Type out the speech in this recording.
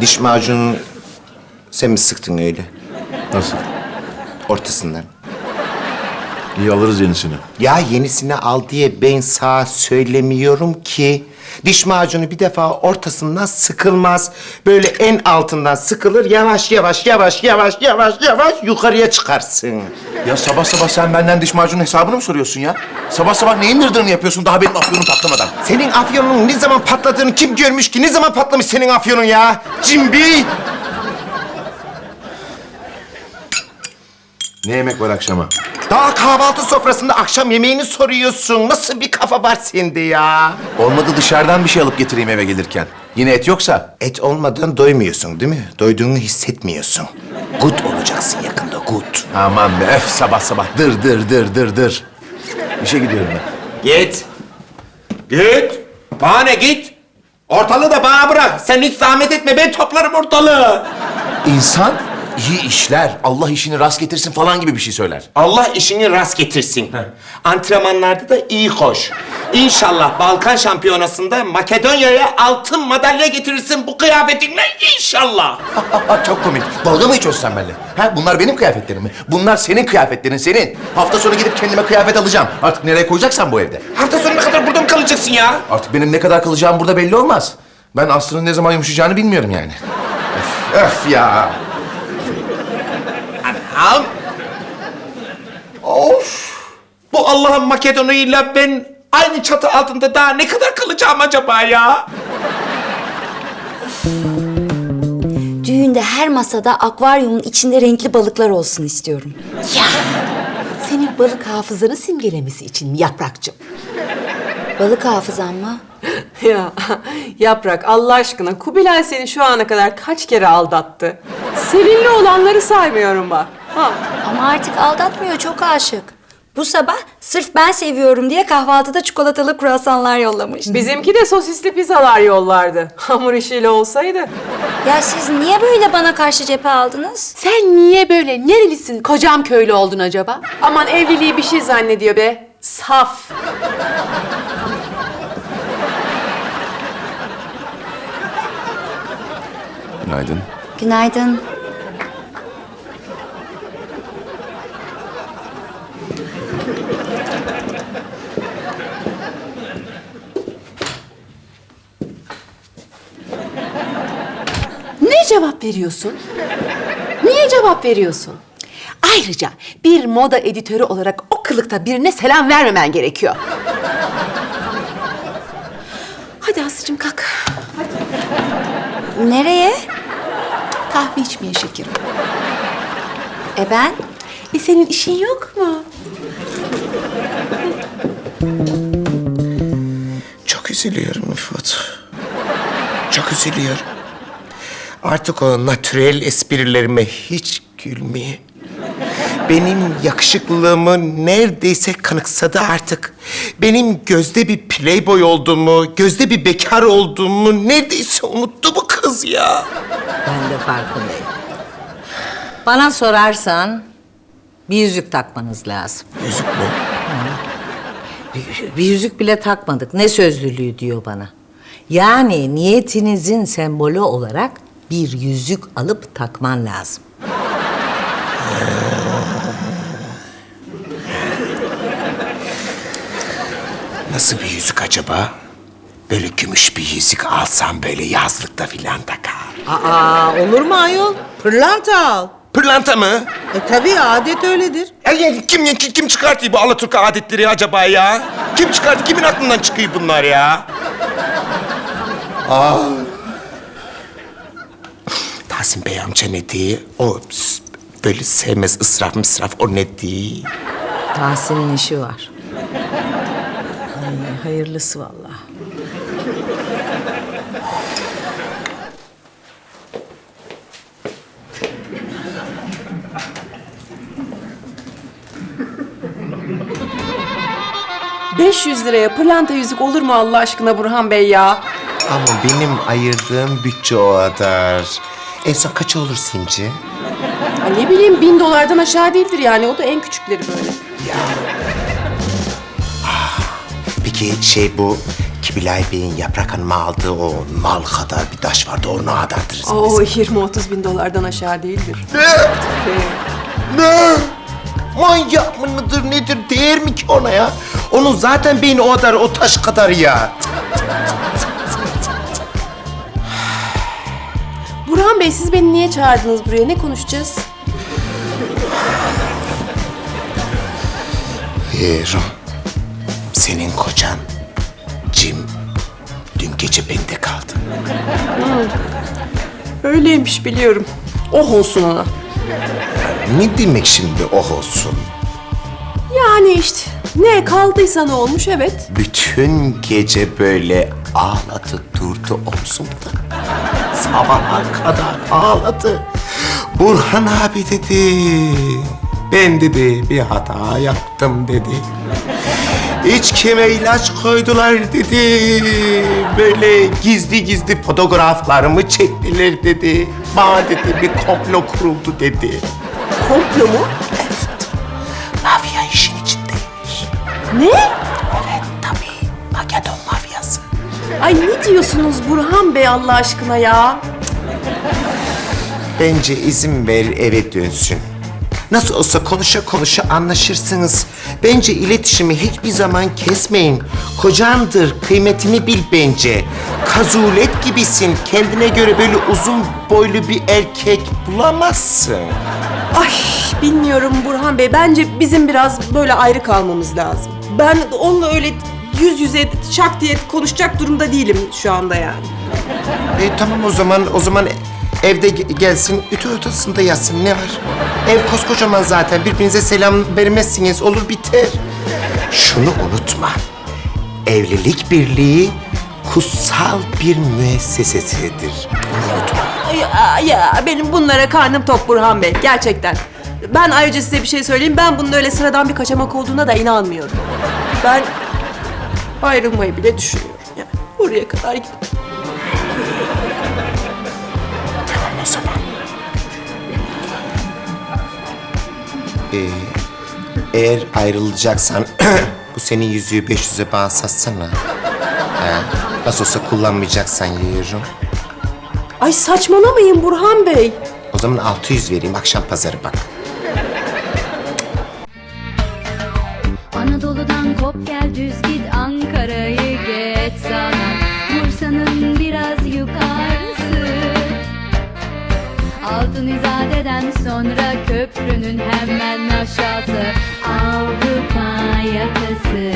Diş macununu sen mi sıktın öyle? Nasıl? Ortasından. İyi alırız yenisini. Ya yenisini al diye ben sağ söylemiyorum ki. Diş macunu bir defa ortasından sıkılmaz. Böyle en altından sıkılır. Yavaş yavaş yavaş yavaş yavaş yavaş yukarıya çıkarsın. Ya sabah sabah sen benden diş macunun hesabını mı soruyorsun ya? Sabah sabah neyin dırdırını yapıyorsun daha benim afyonum patlamadan? Senin afyonun ne zaman patladığını kim görmüş ki? Ne zaman patlamış senin afyonun ya? Cimbi! Ne yemek var akşama? Daha kahvaltı sofrasında akşam yemeğini soruyorsun. Nasıl bir kafa var sende ya? Olmadı dışarıdan bir şey alıp getireyim eve gelirken. Yine et yoksa? Et olmadan doymuyorsun değil mi? Doyduğunu hissetmiyorsun. Good olacaksın yakında, good. Aman be öf sabah sabah dır dır dır dır dır. İşe gidiyorum ben. Git. Git. Bana ne git? Ortalığı da bana bırak. Sen hiç zahmet etme. Ben toplarım ortalığı. İnsan iyi işler, Allah işini rast getirsin falan gibi bir şey söyler. Allah işini rast getirsin. Antrenmanlarda da iyi koş. İnşallah Balkan Şampiyonası'nda Makedonya'ya altın madalya getirirsin bu kıyafetinle inşallah. Çok komik. Dalga mı geçiyorsun sen benimle? Ha, bunlar benim kıyafetlerim mi? Bunlar senin kıyafetlerin, senin. Hafta sonu gidip kendime kıyafet alacağım. Artık nereye koyacaksan bu evde. Hafta sonuna kadar burada mı kalacaksın ya? Artık benim ne kadar kalacağım burada belli olmaz. Ben Aslı'nın ne zaman yumuşayacağını bilmiyorum yani. öf, öf ya. Anam. Of. Bu Allah'ın Makedonya'yla ben aynı çatı altında daha ne kadar kalacağım acaba ya? Düğünde her masada akvaryumun içinde renkli balıklar olsun istiyorum. Senin balık hafızanı simgelemesi için mi yaprakçım? Balık hafızam mı? Ya Yaprak Allah aşkına Kubilay seni şu ana kadar kaç kere aldattı? Seninle olanları saymıyorum bak. Ha. Ama artık aldatmıyor, çok aşık. Bu sabah sırf ben seviyorum diye kahvaltıda çikolatalı kruvasanlar yollamış. Bizimki de sosisli pizzalar yollardı. Hamur işiyle olsaydı. Ya siz niye böyle bana karşı cephe aldınız? Sen niye böyle nerelisin kocam köylü oldun acaba? Aman evliliği bir şey zannediyor be. Saf. Günaydın. Günaydın. Ne cevap veriyorsun? Niye cevap veriyorsun? Ayrıca bir moda editörü olarak o kılıkta birine selam vermemen gerekiyor. Hadi Aslı'cığım kalk. Nereye? Kahve içmeye şekerim. E ben? E senin işin yok mu? Çok üzülüyorum Müfut. Çok üzülüyorum. Artık o natürel esprilerime hiç gülmeye. Benim yakışıklılığımı neredeyse kanıksadı artık. Benim gözde bir playboy olduğumu, gözde bir bekar olduğumu neredeyse unuttu bu kız ya. Ben de farkındayım. Bana sorarsan bir yüzük takmanız lazım. Yüzük mü? Bir, bir yüzük bile takmadık. Ne sözlülüğü diyor bana. Yani niyetinizin sembolü olarak bir yüzük alıp takman lazım. Nasıl bir yüzük acaba? Böyle gümüş bir yüzük alsam böyle yazlıkta filan takar. Aa olur mu ayol? Pırlanta al. Pırlanta mı? E tabii adet öyledir. Ya kim, kim, kim çıkartıyor bu Alaturka adetleri acaba ya? Kim çıkarttı? Kimin aklından çıkıyor bunlar ya? Aa. Tahsin Bey amca ne diyor? O böyle sevmez ısraf mısraf o ne diyor? Tahsin'in işi var. Ay, hayırlısı vallahi. Cık, 500 liraya pırlanta yüzük olur mu Allah aşkına Burhan Bey ya? Ama benim ayırdığım bütçe o kadar. En son kaç olur sence? Ha, ne bileyim bin dolardan aşağı değildir yani. O da en küçükleri böyle. Peki şey bu Kibilay Bey'in Yaprak Hanım'a aldığı o mal kadar bir taş vardı. O ne kadardır? Oo 20-30 bin dolardan aşağı değildir. Ne? Ne? Manyak mıdır nedir? Değer mi ki ona ya? Onun zaten beyni o kadar, o taş kadar ya. Burhan Bey siz beni niye çağırdınız buraya? Ne konuşacağız? Yerim. Senin kocan Jim dün gece bende kaldı. Öyleymiş biliyorum. Oh olsun ona. Ne demek şimdi oh olsun? Yani işte ne kaldıysa ne olmuş evet. Bütün gece böyle ağladı durdu omzumda. Sabaha kadar ağladı. Burhan abi dedi. Ben dedi bir hata yaptım dedi. İçkime ilaç koydular dedi. Böyle gizli gizli fotoğraflarımı çektiler dedi. Bana dedi bir komplo kuruldu dedi. Komplo mu? Mafya işin içindeymiş. Ne? Ay ne diyorsunuz Burhan Bey Allah aşkına ya? Bence izin ver eve dönsün. Nasıl olsa konuşa konuşa anlaşırsınız. Bence iletişimi hiçbir zaman kesmeyin. Kocandır, kıymetini bil bence. Kazulet gibisin. Kendine göre böyle uzun boylu bir erkek bulamazsın. Ay bilmiyorum Burhan Bey. Bence bizim biraz böyle ayrı kalmamız lazım. Ben onunla öyle yüz yüze şak diye konuşacak durumda değilim şu anda yani. E, tamam o zaman, o zaman evde ge- gelsin, ütü odasında yatsın. Ne var? Ev koskocaman zaten. Birbirinize selam vermezsiniz. Olur biter. Şunu unutma. Evlilik birliği kutsal bir unutma. Ya, ya benim bunlara karnım tok Burhan Bey gerçekten. Ben ayrıca size bir şey söyleyeyim. Ben bunun öyle sıradan bir kaçamak olduğuna da inanmıyorum. Ben ayrılmayı bile düşünüyorum. Yani oraya kadar gidip Tamam o zaman. Ee, eğer ayrılacaksan bu senin yüzüğü 500'e bana satsana. He, nasıl olsa kullanmayacaksan yiyorum. Ay saçmalamayın Burhan Bey. O zaman 600 vereyim akşam pazarı bak. Anadolu'dan kop gel düz git Altın İzade'den sonra köprünün hemen aşağısı. Avrupa yakası